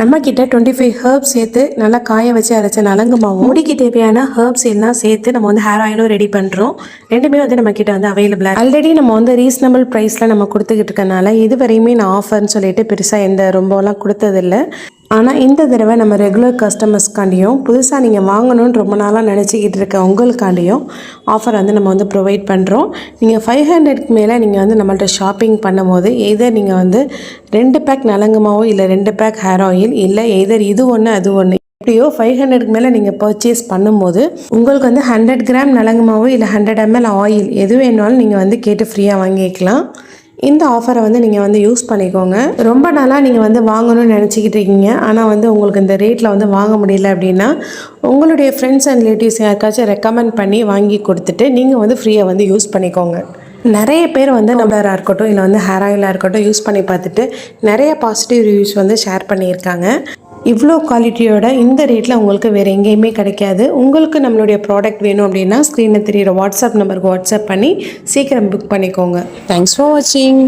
நம்ம கிட்ட twenty five herbs சேர்த்து நல்லா காய வச்சு அரைச்ச நலங்கு மாவு. முடிக்கு தேவையான ஹர்ப்ஸ் எல்லாம் சேர்த்து நம்ம வந்து ஹேர் ஆயிலும் ரெடி பண்ணுறோம் ரெண்டுமே வந்து நம்ம கிட்ட வந்து அவைலபிளாக ஆல்ரெடி நம்ம வந்து ரீசனபிள் ப்ரைஸில் நம்ம கொடுத்துக்கிட்டு இருக்கனால இது வரையுமே நான் ஆஃபர்னு சொல்லிட்டு பெருசாக எந்த ரொம்பலாம் கொடுத்ததில்ல. ஆனால் இந்த தடவை நம்ம ரெகுலர் கஸ்டமர்ஸ்க்காண்டியும் புதுசாக நீங்கள் வாங்கணும்னு ரொம்ப நாளாக நினச்சிக்கிட்டு இருக்க உங்களுக்காண்டியும் ஆஃபர் வந்து நம்ம வந்து ப்ரொவைட் பண்ணுறோம் நீங்கள் ஃபைவ் ஹண்ட்ரட்க்கு மேலே நீங்கள் வந்து நம்மள்ட்ட ஷாப்பிங் பண்ணும்போது எதர் நீங்கள் வந்து ரெண்டு பேக் நலங்குமாவோ இல்லை ரெண்டு பேக் ஹேர் ஆயில் இல்லை எதர் இது ஒன்று அது ஒன்று எப்படியோ ஃபைவ் ஹண்ட்ரட்க்கு மேலே நீங்கள் பர்ச்சேஸ் பண்ணும்போது உங்களுக்கு வந்து ஹண்ட்ரட் கிராம் நலங்குமாவோ இல்லை ஹண்ட்ரட் எம்எல் ஆயில் எது வேணாலும் நீங்கள் வந்து கேட்டு ஃப்ரீயாக வாங்கிக்கலாம். இந்த ஆஃபரை வந்து நீங்கள் வந்து யூஸ் பண்ணிக்கோங்க. ரொம்ப நாளாக நீங்கள் வந்து வாங்கணும்னு நினச்சிக்கிட்டு இருக்கீங்க. ஆனால் வந்து உங்களுக்கு இந்த ரேட்டில் வந்து வாங்க முடியல அப்படின்னா உங்களுடைய ஃப்ரெண்ட்ஸ் அண்ட் ரிலேட்டிவ்ஸ் யாருக்காச்சும் ரெக்கமெண்ட் பண்ணி வாங்கி கொடுத்துட்டு நீங்கள் வந்து ஃப்ரீயாக வந்து யூஸ் பண்ணிக்கோங்க. நிறைய பேர் வந்து நம்மளாக இருக்கட்டும் இல்லை வந்து ஹேர் ஆயிலாக இருக்கட்டும் யூஸ் பண்ணி பார்த்துட்டு நிறைய பாசிட்டிவ் ரிவ்யூஸ் வந்து ஷேர் பண்ணியிருக்காங்க. இவ்வளோ குவாலிட்டியோட இந்த ரேட்டில் உங்களுக்கு வேறு எங்கேயுமே கிடைக்காது. உங்களுக்கு நம்மளுடைய ப்ராடக்ட் வேணும் அப்படின்னா ஸ்க்ரீனில் தெரியிற வாட்ஸ்அப் நம்பருக்கு வாட்ஸ்அப் பண்ணி சீக்கிரம் புக் பண்ணிக்கோங்க. தேங்க்ஸ் ஃபார் வாட்சிங்